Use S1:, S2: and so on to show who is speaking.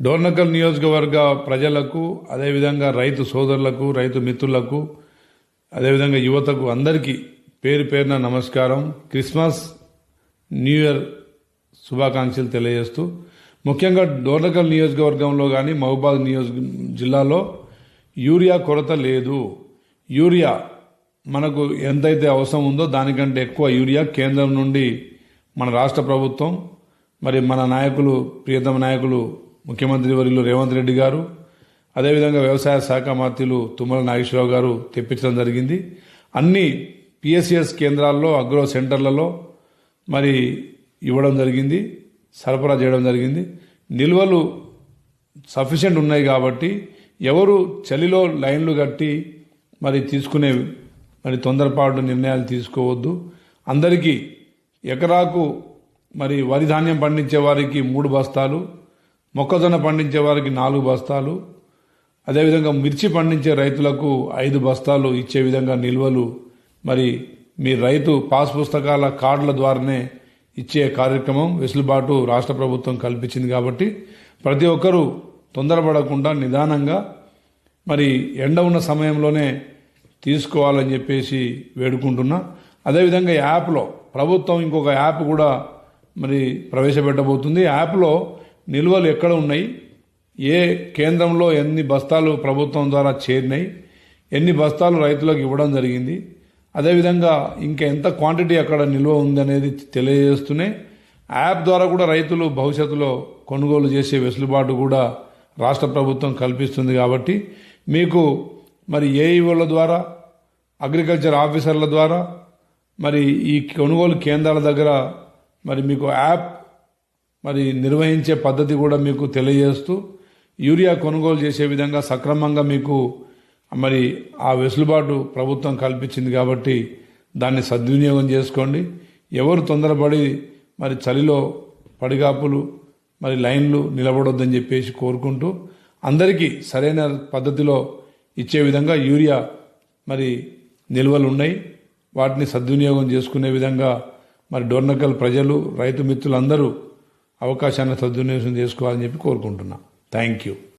S1: డోర్నకల్ నియోజకవర్గ ప్రజలకు అదేవిధంగా రైతు సోదరులకు రైతు మిత్రులకు అదేవిధంగా యువతకు అందరికీ పేరు పేరున నమస్కారం. క్రిస్మస్ న్యూ ఇయర్ శుభాకాంక్షలు తెలియజేస్తూ ముఖ్యంగా డోర్నకల్ నియోజకవర్గంలో కానీ మహబూబాద్ నియోజక జిల్లాలో యూరియా కొరత లేదు. యూరియా మనకు ఎంతైతే అవసరం ఉందో దానికంటే ఎక్కువ యూరియా కేంద్రం నుండి మన రాష్ట్ర ప్రభుత్వం మరి మన నాయకులు ప్రియతమ నాయకులు ముఖ్యమంత్రి వర్యులు రేవంత్ రెడ్డి గారు అదేవిధంగా వ్యవసాయ శాఖ మంత్రులు తుమ్మల నాగేశ్వరరావు గారు తెప్పించడం జరిగింది. అన్ని పిఎస్సిఎస్ కేంద్రాల్లో అగ్రో సెంటర్లలో మరి ఇవ్వడం జరిగింది సరఫరా చేయడం జరిగింది. నిల్వలు సఫిషియెంట్ ఉన్నాయి కాబట్టి ఎవరు చలిలో లైన్లు కట్టి మరి తీసుకునే మరి తొందరపాటు నిర్ణయాలు తీసుకోవద్దు. అందరికీ ఎకరాకు మరి వరి ధాన్యం పండించే వారికి మూడు బస్తాలు మొక్కజొన్న పండించే వారికి నాలుగు బస్తాలు అదేవిధంగా మిర్చి పండించే రైతులకు ఐదు బస్తాలు ఇచ్చే విధంగా నిల్వలు. మరి మీ రైతు పాస్ పుస్తకాల కార్డుల ద్వారానే ఇచ్చే కార్యక్రమం వెసులుబాటు రాష్ట్ర ప్రభుత్వం కల్పించింది కాబట్టి ప్రతి ఒక్కరూ తొందరపడకుండా నిదానంగా మరి ఎండ ఉన్న సమయంలోనే తీసుకోవాలని చెప్పేసి వేడుకుంటున్నా. అదేవిధంగా ఈ యాప్లో ప్రభుత్వం ఇంకొక యాప్ కూడా మరి ప్రవేశపెట్టబోతుంది. యాప్లో నిల్వలు ఎక్కడ ఉన్నాయి? ఏ కేంద్రంలో ఎన్ని బస్తాలు ప్రభుత్వం ద్వారా చేరినాయి? ఎన్ని బస్తాలు రైతులకు ఇవ్వడం జరిగింది? అదేవిధంగా ఇంకా ఎంత క్వాంటిటీ అక్కడ నిల్వ ఉందనేది తెలియజేస్తూనే యాప్ ద్వారా కూడా రైతులు భవిష్యత్తులో కొనుగోలు చేసే వెసులుబాటు కూడా రాష్ట్ర ప్రభుత్వం కల్పిస్తుంది కాబట్టి మీకు మరి ఏఈఓల ద్వారా అగ్రికల్చర్ ఆఫీసర్ల ద్వారా మరి ఈ కొనుగోలు కేంద్రాల దగ్గర మరి మీకు యాప్ మరి నిర్వహించే పద్ధతి కూడా మీకు తెలియజేస్తూ యూరియా కొనుగోలు చేసే విధంగా సక్రమంగా మీకు మరి ఆ వెసులుబాటు ప్రభుత్వం కల్పించింది కాబట్టి దాన్ని సద్వినియోగం చేసుకోండి. ఎవరు తొందరపడి మరి చలిలో పడిగాపులు మరి లైన్లు నిలబడొద్దని చెప్పేసి కోరుకుంటూ అందరికీ సరైన పద్ధతిలో ఇచ్చే విధంగా యూరియా మరి నిల్వలు ఉన్నాయి వాటిని సద్వినియోగం చేసుకునే విధంగా మరి డోర్నకల్ ప్రజలు రైతు మిత్రులందరూ అవకాశాన్ని సద్వినియోగం చేసుకోవాలని చెప్పి కోరుకుంటున్నా. Thank you